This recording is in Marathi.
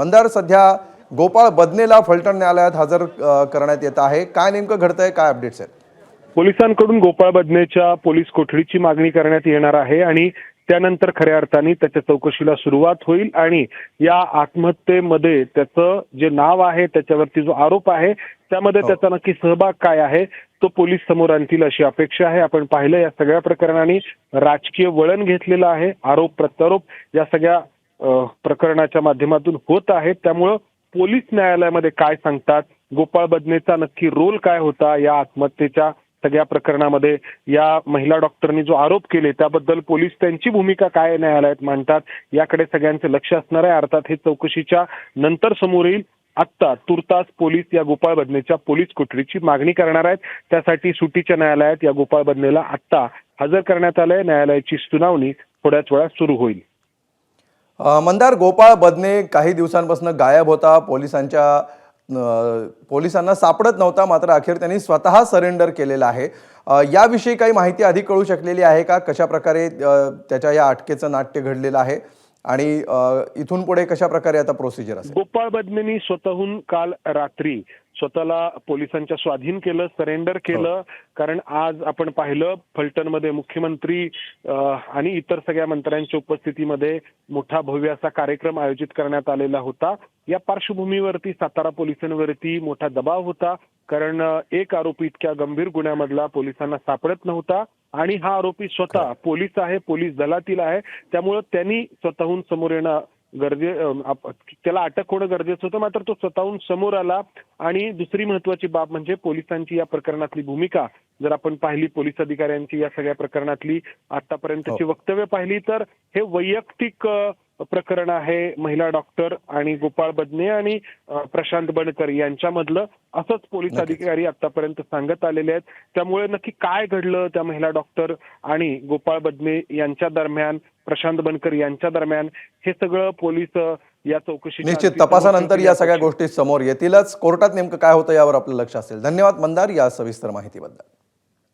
मंदार सध्या गोपाळ बदनेला फलटण न्यायालयात हजर करण्यात येत आहे. काय नेमकं घडतंय? काय अपडेट्स आहेत? पोलिसांकडून गोपाळ बदनेच्या पोलीस कोठडीची मागणी करण्यात येणार आहे आणि त्यानंतर खऱ्या अर्थाने त्याच्या चौकशीला सुरुवात होईल आणि या आत्महत्येमध्ये त्याचं जे नाव आहे त्याच्यावरती जो आरोप आहे त्यामध्ये हो. त्याचा नक्की सहभाग काय आहे तो पोलीस समोर आणतील अशी अपेक्षा आहे. आपण पाहिलं या सगळ्या प्रकरणाने राजकीय वळण घेतलेलं आहे. आरोप प्रत्यारोप या सगळ्या प्रकरणाच्या माध्यमातून होत आहेत. त्यामुळं पोलीस न्यायालयामध्ये काय सांगतात? गोपाळ बदनेचा नक्की रोल काय होता या आत्महत्येच्या सगळ्या प्रकरणामध्ये? या महिला डॉक्टरनी जो आरोप केले त्याबद्दल पोलीस त्यांची भूमिका काय न्यायालयात मांडतात? याकडे सगळ्यांचं लक्ष असणार आहे. अर्थात हे चौकशीच्या नंतर समोर येईल. आत्ता तुर्तास पोलीस या गोपाळ बदनेच्या पोलीस कोठडीची मागणी करणार आहेत. त्यासाठी सुटीच्या न्यायालयात या गोपाळ बदनेला आत्ता हजर करण्यात आलंय. न्यायालयाची सुनावणी थोड्याच वेळात सुरू होईल. मंदार गोपाळ बदने काही दिवसांपासून गायब होता. पोलिसांच्या पोलिसांना सापडत नव्हता मात्र अखेर त्यांनी स्वतः सरेंडर केलेलं आहे. याविषयी काही माहिती अधिक कळू शकलेली आहे का? कशा प्रकारे त्याच्या या अटकेचं नाट्य घडलेलं आहे? आणि इथून पुढे कशा प्रकारे आता प्रोसिजर असेल? गोपाळ बदनेनी स्वतःहून काल रात्री स्वतःला पोलिसांच्या स्वाधीन केलं सरेंडर केलं. कारण आज आपण पाहिलं फलटणमध्ये मुख्यमंत्री आणि इतर सगळ्या मंत्र्यांच्या उपस्थितीमध्ये मोठा भव्य असा कार्यक्रम आयोजित करण्यात आलेला होता. या पार्श्वभूमीवरती सातारा पोलिसांवरती मोठा दबाव होता. कारण एक आरोपी इतक्या गंभीर गुन्ह्यामधला पोलिसांना सापडत नव्हता. आणि हा आरोपी स्वतः पोलीस आहे पोलीस दलातील आहे. त्यामुळं त्यांनी स्वतःहून समोर येणं गरजे त्याला अटक होणं गरजेचं होतं मात्र तो स्वतःहून समोर आला. आणि दुसरी महत्वाची बाब म्हणजे पोलिसांची या प्रकरणातली भूमिका. जर आपण पाहिली पोलीस अधिकाऱ्यांची या सगळ्या प्रकरणातली आतापर्यंतची वक्तव्य पाहिली तर हे वैयक्तिक प्रकरण आहे महिला डॉक्टर आणि गोपाळ बदने आणि प्रशांत बनकर यांच्यामधलं. असंच पोलीस. अधिकारी आतापर्यंत सांगत आलेले आहेत. त्यामुळे नक्की काय घडलं त्या महिला डॉक्टर आणि गोपाळ बदने यांच्या दरम्यान प्रशांत बनकर यांच्या दरम्यान हे सगळं पोलीस या चौकशी निश्चित तपासानंतर या सगळ्या गोष्टी समोर येतीलच. कोर्टात नेमकं काय होतं यावर आपलं लक्ष असेल. धन्यवाद मंदार या सविस्तर माहितीबद्दल.